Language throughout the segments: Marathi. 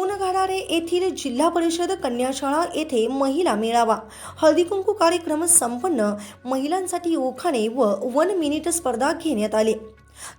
पुनगाडारे येथील जिल्हा परिषद कन्याशाळा येथे महिला मेळावा. हळदीकुंकू कार्यक्रम संपन्न. महिलांसाठी ओखाणे व वन मिनिट स्पर्धा घेण्यात आली.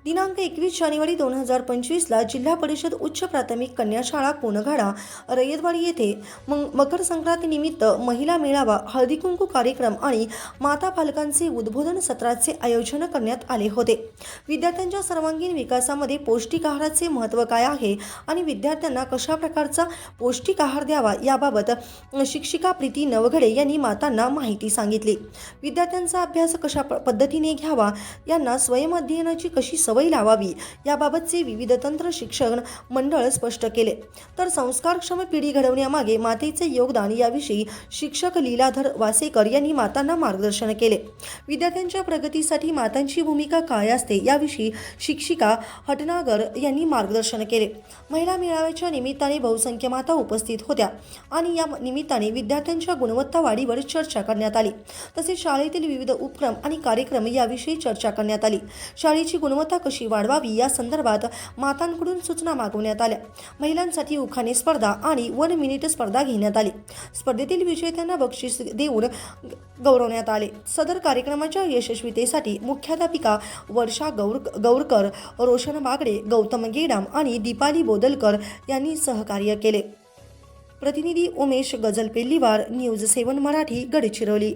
दिनांक एकवीस जानेवारी दोन हजार पंचवीसला जिल्हा परिषद उच्च प्राथमिक कन्याशाळा कोणघाडा रयतवाडी येथे मग मकर संक्रांतीनिमित्त महिला मेळावा हळदीकुंकू कार्यक्रम आणि माता पालकांचे उद्बोधन सत्राचे आयोजन करण्यात आले होते. विद्यार्थ्यांच्या सर्वांगीण विकासामध्ये पौष्टिक आहाराचे महत्त्व काय आहे आणि विद्यार्थ्यांना कशा प्रकारचा पौष्टिक आहार द्यावा याबाबत शिक्षिका प्रीती नवघडे यांनी मातांना माहिती सांगितली. विद्यार्थ्यांचा अभ्यास कशा प- पद्धतीने घ्यावा यांना स्वयं अध्ययनाची कशी सवय लावावी. याबाबतचे विविध तंत्र शिक्षण मंडळ स्पष्ट केले. तर संस्कारक्षम पिढी घडवण्यामागे मातेचे योगदान याविषयी शिक्षक लीलाधर वासेकर यांनी मातांना मार्गदर्शन केले. विद्यार्थ्यांच्या प्रगतीसाठी मातांची भूमिका काय असते याविषयी शिक्षिका हटनागर यांनी मार्गदर्शन केले. महिला मेळाव्याच्या निमित्ताने बहुसंख्य माता उपस्थित होत्या आणि या निमित्ताने विद्यार्थ्यांच्या गुणवत्ता वाढीवर चर्चा करण्यात आली. तसेच शाळेतील विविध उपक्रम आणि कार्यक्रम याविषयी चर्चा करण्यात आली. शाळेची गुण गुणवत्ता कशी वाढवावी या संदर्भात मातांकडून सूचना मागवण्यात आल्या. महिलांसाठी उखाणे स्पर्धा आणि वन मिनिट स्पर्धा घेण्यात आली. स्पर्धेतील विजेत्यांना बक्षीस देऊन गौरवण्यात आले. सदर कार्यक्रमाच्या यशस्वीतेसाठी मुख्याध्यापिका वर्षा गौर गौरकर रोशन बागडे गौतम गेडाम आणि दीपाली बोदलकर यांनी सहकार्य केले. प्रतिनिधी उमेश गजल पेल्लीवार न्यूज सेवन मराठी गडचिरोली.